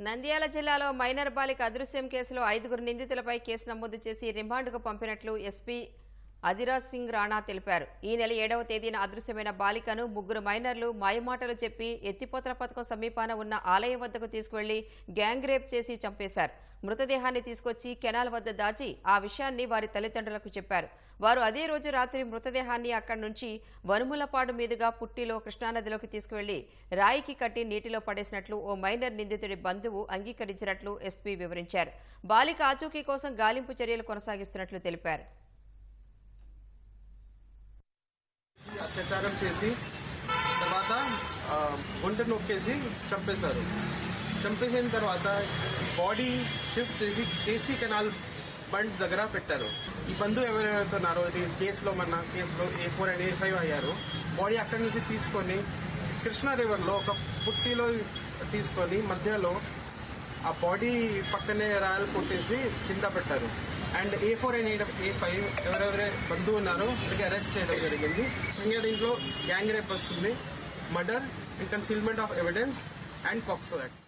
నంద్యాల జిల్లాలో మైనర్ బాలిక అదృశ్యం కేసులో ఐదుగురు నిందితులపై కేసు నమోదు చేసి రిమాండ్కు పంపినట్లు ఎస్పీ అదిరాజ్ సింగ్ రాణా తెలిపారు. ఈ నెల ఏడవ తేదీన అదృశ్యమైన బాలికను ముగ్గురు మైనర్లు మాయమాటలు చెప్పి ఎత్తిపోతల పథకం సమీపాన ఉన్న ఆలయం వద్దకు తీసుకువెళ్ళి గ్యాంగ్ రేప్ చేసి చంపేశారు. మృతదేహాన్ని తీసుకొచ్చి కెనాల్ వద్ద దాచి ఆ విషయాన్ని వారి తల్లిదండ్రులకు చెప్పారు. వారు అదే రోజు రాత్రి మృతదేహాన్ని అక్కడి నుంచి వనుములపాడు మీదుగా పుట్టిలో కృష్ణానదిలోకి తీసుకువెళ్ళి రాయికి కట్టి నీటిలో పడేసినట్లు ఓ మైనర్ నిందితుడి బంధువు అంగీకరించినట్లు ఎస్పీ వివరించారు. బాలిక ఆచూకీ కోసం గాలింపు చర్యలు కొనసాగిస్తున్నట్లు తెలిపారు. అత్యాచారం చేసి తర్వాత ఆ, ఒంట నొక్కేసి చంపేశారు. చంపేసిన తర్వాత బాడీ షిఫ్ట్ చేసి కేసీ కెనాల్ బండ్ దగ్గర పెట్టారు. ఈ బంధువు ఎవరెవరుతున్నారో ఇది కేసులో మన కేసులో A four and A five అయ్యారు. బాడీ అక్కడి నుంచి తీసుకొని కృష్ణా రివర్లో ఒక పుట్టిలో తీసుకొని మధ్యలో ఆ బాడీ పక్కనే రాయలు కొట్టేసి కింద పెట్టారు. And A four and A five ఎవరెవరే బంధువు ఉన్నారో వాళ్ళకి అరెస్ట్ చేయడం జరిగింది. ఇంకా దీంట్లో గ్యాంగ్ రేప్ వస్తుంది murder and concealment of evidence and POCSO act